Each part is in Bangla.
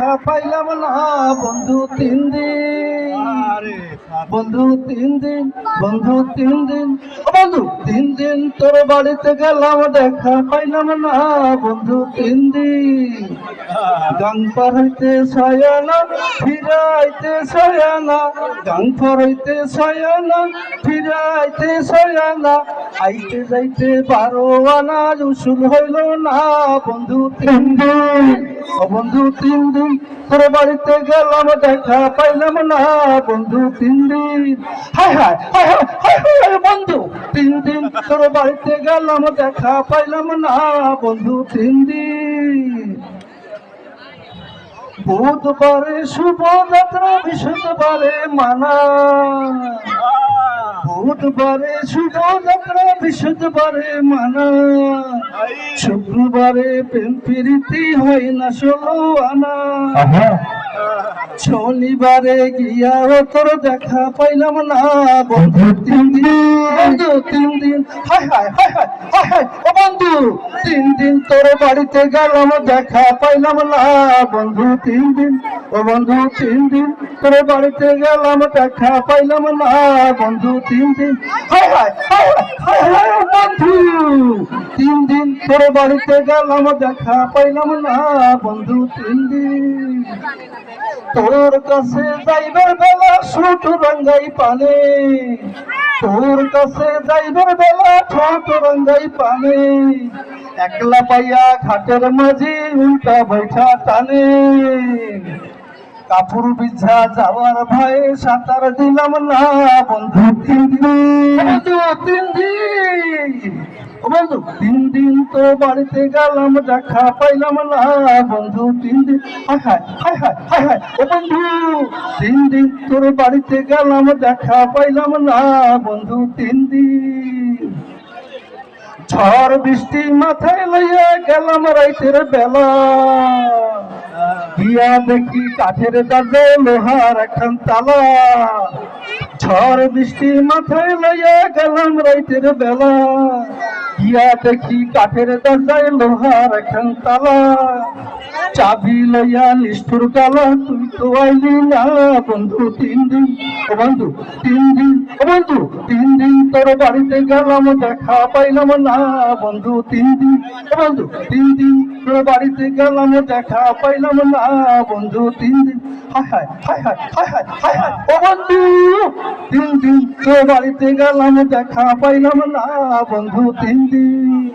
দেখা পাইলাম না বন্ধু তিন দিন। আরে বন্ধু তিন দিন বন্ধু তিন দিন বন্ধু তিন দিন তোর বাড়িতে গেলাম দেখা পাইলাম না বন্ধু তিন দিন। গাং পার হইতে ছয়ানা ফিরাইতে ছয়ানা গাং পার হইতে ছয়ানা ফিরাইতে ছয়ানা আইতে যাইতে বারো আনা উসুল হইল না বন্ধু তিন দিন। বন্ধু, তিন দিন তোর বাড়িতে গেলাম, দেখা পাইলাম না। বন্ধু, তিন দিন। বন্ধু, তিন দিন তোর বাড়িতে গেলাম, দেখা পাইলাম না। বন্ধু, তিন দিন। বুধবারে শুভযাত্রা বৃহস্পতিবারে মানা। বুধবারে শুভযাত্রা বৃহস্পতিবারে মানা। শুক্রবারে প্রেম প্রীতি হয় না ষোলো আনা। শনিবারে গিয়া তোর দেখা পাইলাম না, বন্ধু, তিন দিন, বন্ধু, তিন দিন ও বন্ধু, তিন দিন তোর বাড়িতে গেলাম, দেখা পাইলাম না, বন্ধু, তিন দিন, ও বন্ধু, তিন দিন তোর বাড়িতে গেলাম, দেখা পাইলাম না, বন্ধু, তিন দিন হায় হায় হায় হায় তিন দিন তোর বাড়িতে গেলাম, দেখা পাইলাম না বন্ধু, তিন দিন। তোর কাছে যাইবার বেলা ছোট রঙ্গাই পানে। তোর কাছে যাইবার বেলা ছোট রঙ্গাই পানে। একলা পাইয়া ঘাটের মাঝে উল্টা বৈঠা টানে। কাপড় বিছা যাওয়ার ভয়ে সাঁতার দিলাম না বন্ধু, তিন দিন। বন্ধু, তিন দিন। বন্ধু, তিন দিন তো বাড়িতে গেলাম, দেখা পাইলাম না। বন্ধু, তিন দিন, হায় হায় হায় হায় হায় হায়। ও বন্ধু, তিন দিন তোর বাড়িতে গেলাম, দেখা পাইলাম না। বন্ধু, তিন দিন। ঝড় বৃষ্টি মাথায় লইয়া গেলাম রাইতের বেলা। গিয়া দেখি কাঠের দাজে লোহার এখন তালা। ঝড় বৃষ্টি মাথায় লইয়া গেলাম রাইতের বেলা। গিয়া দেখি কাঠের দরজায় লোহার এখন তালা চাবি লইয়া নিষ্ঠুর কালা, তুই তো আইলি না বন্ধু, তিন দিন, ও বন্ধু, তিন দিন, ও বন্ধু, তিন দিন তোর বাড়িতে গেলাম, দেখা পাইলাম না বন্ধু, তিন দিন, ও বন্ধু, তিন দিন বাড়িতে গেলাম, দেখা পাইলাম না। বন্ধু, তিন দিন ও বন্ধু, তিন দিন বাড়িতে গেলাম, দেখা পাইলাম না। বন্ধু, তিন দিন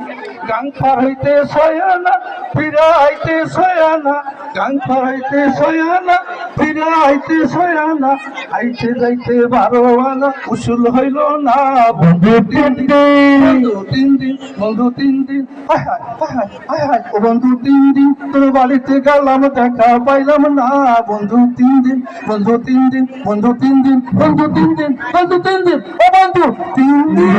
গাং পার হইতে সয়ানা ফিরা আইতে সয়ানা গাং পার হইতে সয়ানা ফিরা আইতে সয়ানা আইতে যাইতে বারো আনা উসুল হইল না বন্ধু তিন দিন বন্ধু তিন দিন বন্ধু তিন দিন হায় হায় হায় হায় হায় হায় ও বন্ধু তিন দিন তোর বাড়িতে গেলাম দেখা পাইলাম না বন্ধু তিন দিন বন্ধু তিন দিন বন্ধু তিন দিন বন্ধু তিন দিন বন্ধু তিন দিন ও বন্ধু তিন দিন